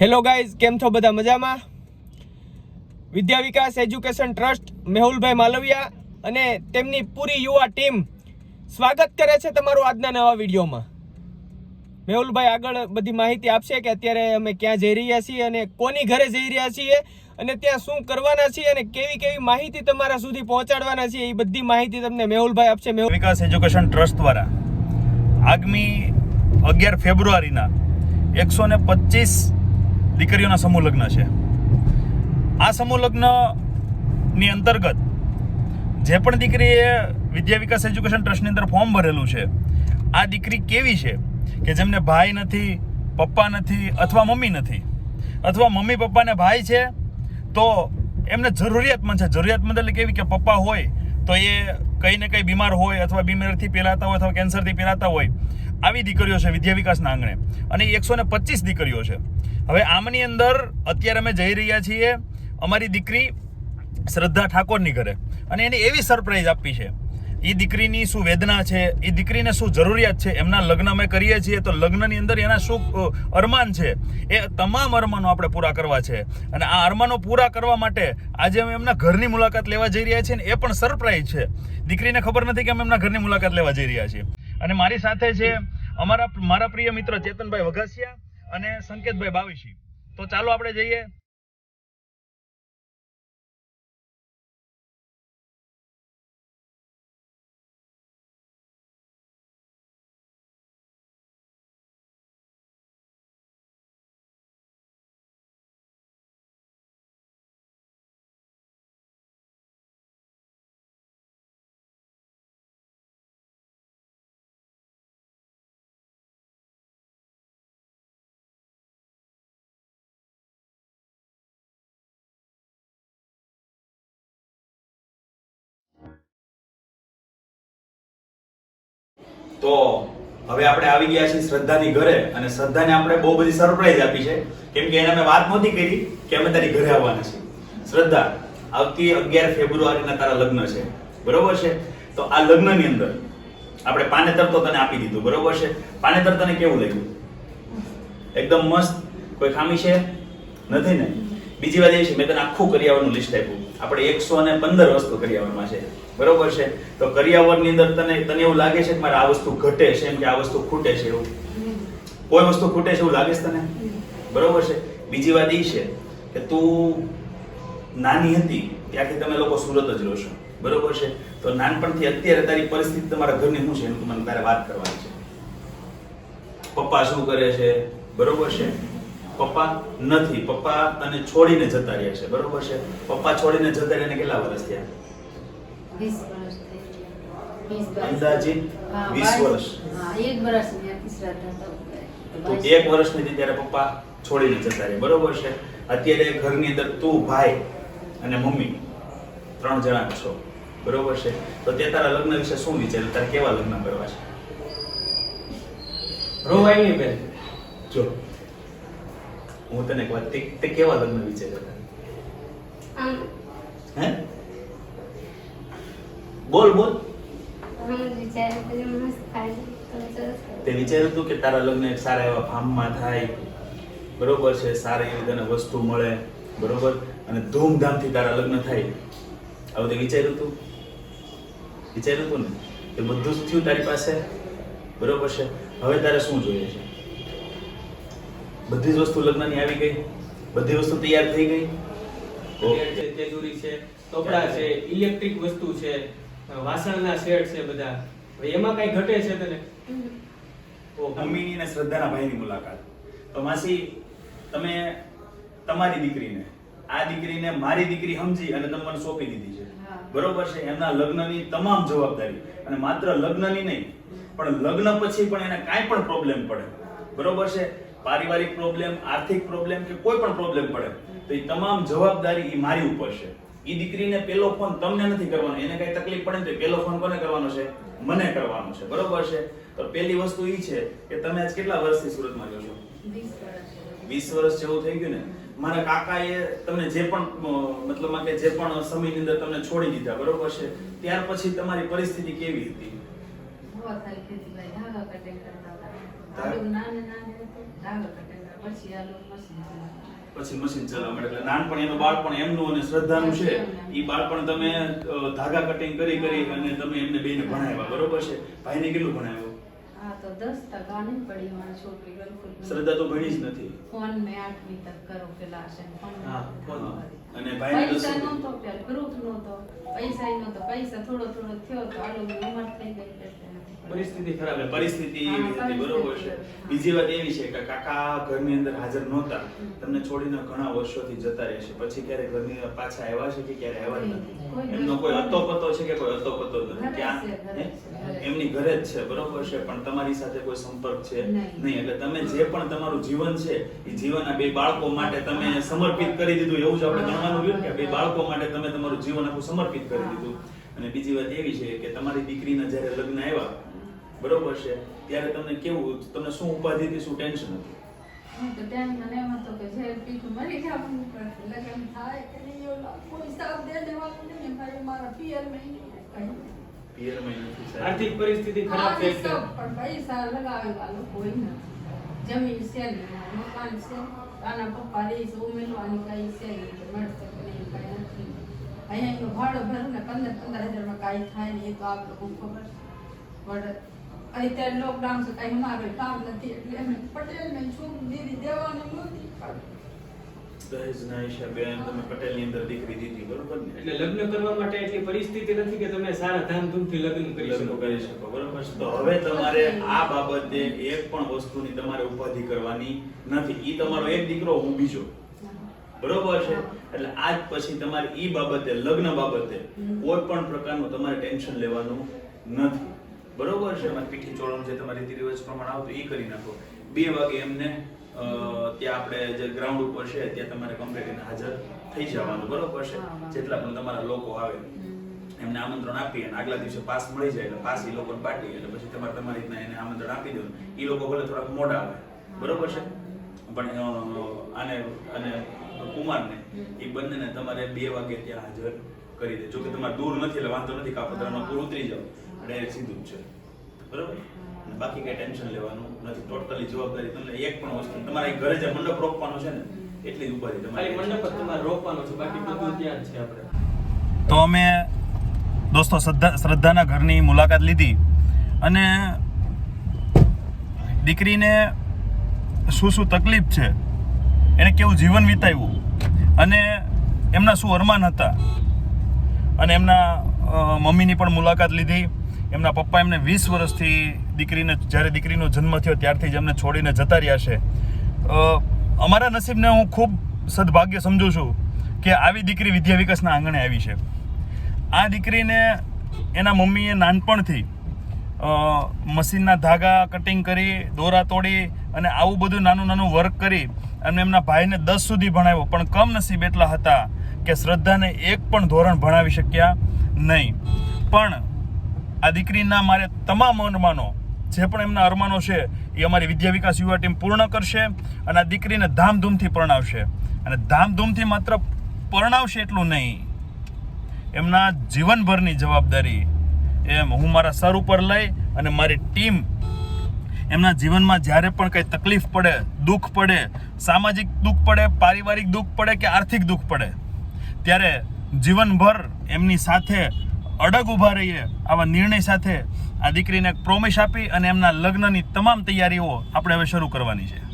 Hello guys કેમ છો બધા મજામાં? વિદ્યા વિકાસ એજ્યુકેશન ટ્રસ્ટ મેહુલભાઈ માલવિયા અને તેમની પૂરી યુવા ટીમ સ્વાગત કરે છે તમારું આજના નવા વિડીયોમાં. મેહુલભાઈ આગળ બધી માહિતી આપશે કે અત્યારે અમે ક્યાં જઈ રહ્યા છીએ અને કોની ઘરે જઈ રહ્યા છીએ અને ત્યાં શું કરવાના છીએ અને કેવી કેવી માહિતી તમારા સુધી પહોંચાડવાના છીએ એ બધી માહિતી તમને મેહુલભાઈ આપશે. મેહુલ વિકાસ એજ્યુકેશન ટ્રસ્ટ દ્વારા આગામી અગિયાર ફેબ્રુઆરીના એકસો ને પચીસ દીકરીઓના સમૂહ લગ્ન છે. આ સમૂહ લગ્નની અંતર્ગત જે પણ દીકરીએ વિદ્યા વિકાસ એજ્યુકેશન ટ્રસ્ટની અંદર ફોર્મ ભરેલું છે, આ દીકરી કેવી છે કે જેમને ભાઈ નથી, પપ્પા નથી અથવા મમ્મી નથી? અથવા મમ્મી પપ્પાને ભાઈ છે, તો એમને જરૂરિયાતમંદ છે. જરૂરિયાતમંદ એટલે કેવી કે પપ્પા હોય તો એ કંઈ ને કંઈ બીમાર હોય અથવા બીમારથી પેલાતા હોય અથવા કેન્સરથી પેલાતા હોય આવી દીકરીઓ છે, વિદ્યા વિકાસના આંગણે. અને એકસો ને પચીસ દીકરીઓ છે. હવે આમની અંદર અત્યારે અમે જઈ રહ્યા છીએ અમારી દીકરી શ્રદ્ધા ઠાકોરની ઘરે. અને એની એવી સરપ્રાઈઝ આપી છે. એ દીકરીની શું વેદના છે એ દીકરીને શું જરૂરિયાત છે, એમના લગ્ન અમે કરીએ છીએ તો લગ્નની અંદર એના શું અરમાન છે, એ તમામ અરમાનો આપણે પૂરા કરવા છે. અને આ અરમાનો પૂરા કરવા માટે આજે અમે એમના ઘરની મુલાકાત લેવા જઈ રહ્યા છીએ ને એ પણ સરપ્રાઈઝ છે. દીકરીને ખબર નથી કે અમે એમના ઘરની મુલાકાત લેવા જઈ રહ્યા છીએ. અને મારી સાથે છે અમારા, મારા પ્રિય મિત્ર ચેતનભાઈ વઘાસિયા અને સંકેતભાઈ બાવીશી. તો ચાલો આપણે જઈએ. તો હવે આપણે આવી ગયા છીએ શ્રદ્ધાની ઘરે અને શ્રદ્ધાને આપણે બહુ બધી સરપ્રાઈઝ આપી છે. કેમ કે એને અમે વાત નહોતી કરી કે અમે તારી ઘરે આવવાના છીએ. શ્રદ્ધા, આવતી અગિયાર ફેબ્રુઆરીના તારા લગ્ન છે. બરોબર છે? તો આ લગ્નની અંદર આપણે પાનેતર તો તને આપી દીધું. બરોબર છે? પાનેતર તને કેવું લાગ્યું? એકદમ મસ્ત. કોઈ ખામી છે? નથી ને? બીજી વાત એ છે, મેં તને આખું કરિયાવરનું લિસ્ટ આપ્યું. આપણે એકસો ને પંદર વસ્તુ કરિયાવરમાં છે. બરોબર છે? તો કરિયાવરની અંદર તને તને એવું લાગે છે કે મારે આ વસ્તુ ઘટે છે એમ કે આ વસ્તુ ખૂટે છે એવું? કોઈ વસ્તુ ખૂટે છે એવું લાગે છે તને? બરોબર છે? બીજી વાત એ છે કે તું નાની હતી ત્યાંથી તમે લોકો સુરત જ રહો છો. બરોબર છે? તો નાનપણથી અત્યારે તારી પરિસ્થિતિ તમારા ઘરની શું છે એનું મને તારે વાત કરવાની છે. પપ્પા શું કરે છે? બરોબર છે? પપ્પા નથી. પપ્પા અને છોડીને જતા રહ્યા છે. બરોબર છે? પપ્પા છોડીને જતા રહ્યા કેટલા વર્ષ થયા? વીસ વર્ષ થઈ ગયા. વીસ બાવીસ. અંદાજિત હા, 20 બાવીસ. વર્ષ. તો એક વર્ષની હતી ત્યારે પપ્પા છોડીને જતા રહ્યા. બરોબર છે? અત્યારે ઘરની અંદર તું ભાઈ અને મમ્મી ત્રણ જણા છો. બરોબર છે? તો તે તારા લગ્ન વિશે શું વિચાર્યું? તારે કેવા લગ્ન કરવા છે? જો. હું તને એક વાત તે તે કેવા લગ્ન વિશે? હે? બોલ બોલ. તો વિચાર્યું હતું કે તારા લગ્ન એક સારા એવા ફાર્મમાં થાય. બરોબર છે સારી એવી તને વસ્તુ મળે. બરોબર? અને ધૂમધામથી તારા લગ્ન થાય. આવું તે વિચાર્યું હતું વિચાર્યું હતું ને? એ બધું જ થયું તારી પાસે? બરોબર છે. હવે તારે શું જોઈએ છે? બધી જ વસ્તુ લગ્નની આવી ગઈ. બધી વસ્તુ તૈયાર થઈ ગઈ. છે તેજુરી છે કપડા છે ઇલેક્ટ્રિક વસ્તુ છે વાસણના સેટ છે બધા. એમાં કઈ ઘટે છે તને. મમ્મીની અને શ્રદ્ધાના ભાઈની મુલાકાત. તો માસી તમે તમારી દીકરીને આ દીકરીને મારી દીકરી સમજી અને તમે મને સોંપી દીધી છે. બરોબર છે એમના લગ્નની તમામ જવાબદારી. અને માત્ર લગ્નની નહીં પણ લગ્ન પછી પણ એને કાંઈ પણ પ્રોબ્લેમ પડે. બરોબર છે? પારિવારિક પ્રોબ્લેમ આર્થિક પ્રોબ્લેમ કે કોઈ પણ પ્રોબ્લેમ પડે તો એ તમામ જવાબદારી એ મારી ઉપર છે. એ દીકરીને પેલો ફોન તમને નથી કરવાનો. એને કઈ તકલીફ પડે ને તો પેલો ફોન કોને કરવાનો છે? મને કરવાનો છે. બરોબર છે? તો પેલી વસ્તુ એ છે કે તમે આજ કેટલા વર્ષથી સુરતમાં રહ્યો છો? વીસ વર્ષ. જેવું થઈ ગયું ને? મારા કાકાએ તમને જે પણ મતલબ કે જે પણ સમયની અંદર તમને છોડી દીધા બરોબર છે? ત્યાર પછી તમારી પરિસ્થિતિ કેવી હતી. પછી મશીન ચલાવવા માટે એટલે નાનપણ એનું બાળપણ એમનું અને શ્રદ્ધાનું છે. એ બાળપણ તમે ધાગા કટિંગ કરી કરી અને તમે એમને બેને ભણાવ્યા. બરોબર છે? ભાઈને કેટલું ભણાવ્યું. શ્રદ્ધા તો ભણી જ નથી. ફોન મેં આઠમી તક કરો છે હા. અને ભાઈ પૈસા નહોતો પેલા ગ્રુપ નહોતો. પૈસા નહોતો. પૈસા થોડો થોડો થયો તો આલુ ઉંમર થઈ ગઈ. પરિસ્થિતિ ખરાબ એટલે પરિસ્થિતિ એવી હતી બરોબર છે. બીજી વાત એવી છે કે કાકા ઘરની અંદર હાજર નહોતા. તમને છોડીને ઘણા વર્ષોથી જતા રહે છે. પછી ક્યારે ઘરની પાછા આવ્યા છે કે ક્યારે આવ્યા નથી? એમનો કોઈ અતો પતો છે કે કોઈ અતો પતો નથી ક્યાં. એમની ઘરે જ છે બરોબર છે. પણ તમારી સાથે કોઈ સંપર્ક છે નહીં. નહીં. એટલે તમે જે પણ તમારું જીવન છે એ જીવન આ બે બાળકો માટે તમે સમર્પિત કરી દીધું. એવું જ આપણે ગણવાનું રહ્યું કે બે બાળકો માટે તમે તમારું જીવન આખું સમર્પિત કરી દીધું. અને બીજી વાત એવી છે કે તમારી દીકરીના જ્યારે લગ્ન આવ્યા બરોબર છે ત્યારે તમને કેવું તમને શું ઉપાધિ હતી શું ટેન્શન હતું. આર્થિક પરિસ્થિતિ ખરાબ છે પણ પૈસા લગાવેલા લોકો. જમીન છે મકાન છે. આના પપ્પા રહે છે, ઉમેરવાની કાંઈ છે. મળશે કે નહીં, કાંઈ નથી. અહીંયા ભાડું ભરું ને પંદર પંદર હજારમાં કાંઈ થાય નહીં, એ તો આપણે લોકોને ખબર છે. પણ અત્યારે લોકડાઉન છે કાંઈ અમારે કામ નથી એટલે અમે પટેલ ને છોકરી દીદી દેવાની નહોતી દહેજના હિસાબે તમે પટેલની અંદર દીકરી દીધી બરોબર ને એટલે લગ્ન કરવા માટે એટલી પરિસ્થિતિ નથી કે તમે સારા ધામધૂમથી લગ્ન કરી લગ્ન શકો. કરી શકો બરોબર? છે તો હવે તમારે આ બાબતે એક પણ વસ્તુની તમારે ઉપાધિ કરવાની નથી. ઈ તમારો એક દીકરો હું બીજો. બરોબર છે? એટલે આજ પછી તમારે ઈ બાબતે લગ્ન બાબતે કોઈ પણ પ્રકારનું તમારે ટેન્શન લેવાનું નથી. બરોબર છે? એમાં પીઠી ચોળમ જે તમારી રીતિ રિવાજ પ્રમાણે આવતું એ કરી નાખો. બે વાગે એમને ત્યાં આપણે જે ગ્રાઉન્ડ ઉપર છે ત્યાં તમારે કમ્પ્લીટ હાજર થઈ જવાનું. બરોબર છે. જેટલા પણ તમારા લોકો આવે એમને આમંત્રણ આપી અને આગલા દિવસે પાસ મળી જાય એટલે પાસ એ લોકોને પાટી એટલે પછી તમારે તમારી રીતના એને આમંત્રણ આપી દો એ લોકો ભલે થોડાક મોડા આવે બરોબર છે? પણ આને અને કુમારને એ બંનેને તમારે બે વાગે ત્યાં હાજર કરી દે. જો કે તમારે દૂર નથી એટલે વાંધો નથી કાપોદ્રામાં પૂર ઉતરી જાવ ડાયરેક્ટ સીધું જ છે. બરાબર? બાકી કઈ ટેન્શન લેવાનું નથી. ટોટલી જવાબદારી તમને એક પણ વસ્તુ. તમારે ઘરે જે મંડપ રોપવાનો છે ને એટલી જ ઉપાધિ તમારી મંડપ જ તમારે રોપવાનો છે. બાકી બધું ત્યાં છે આપણે. તો અમે દોસ્તો શ્રદ્ધા શ્રદ્ધાના ઘરની મુલાકાત લીધી અને દીકરીને શું શું તકલીફ છે એને કેવું જીવન વિતાવ્યું અને એમના શું અરમાન હતા અને એમના મમ્મીની પણ મુલાકાત લીધી. એમના પપ્પા એમને વીસ વર્ષથી દીકરીને, જ્યારે દીકરીનો જન્મ થયો ત્યારથી જ એમને છોડીને જતા રહ્યા છે. અમારા નસીબને હું ખૂબ સદભાગ્ય સમજુ છું કે આવી દીકરી વિદ્યા વિકાસના આંગણે આવી છે. આ દીકરીને એના મમ્મીએ નાનપણથી મશીનના ધાગા કટિંગ કરી, દોરા તોડી અને આવું બધું નાનું નાનું વર્ક કરી અને એમના ભાઈને દસ સુધી ભણાવ્યો. પણ કમનસીબ એટલા હતા કે શ્રદ્ધાને એક પણ ધોરણ ભણાવી શક્યા નહીં. પણ આ દીકરીના મારે તમામ અરમાનો જે પણ એમના અરમાનો છે, એ અમારી વિદ્યા વિકાસ યુવા ટીમ પૂર્ણ કરશે અને આ દીકરીને ધામધૂમથી પરણાવશે. અને ધામધૂમથી માત્ર પરણાવશે એટલું નહીં, એમના જીવનભરની જવાબદારી એમ હું મારા સર ઉપર લઈ અને મારી ટીમ, એમના જીવનમાં જ્યારે પણ કંઈ તકલીફ પડે, દુઃખ પડે, સામાજિક દુઃખ પડે, પારિવારિક દુઃખ પડે કે આર્થિક દુઃખ પડે, ત્યારે જીવનભર એમની સાથે અડગ ઊભા રહીએ આવા નિર્ણય સાથે આ દીકરીને પ્રોમિસ આપી અને એમના લગ્નની તમામ તૈયારીઓ આપણે હવે શરૂ કરવાની છે.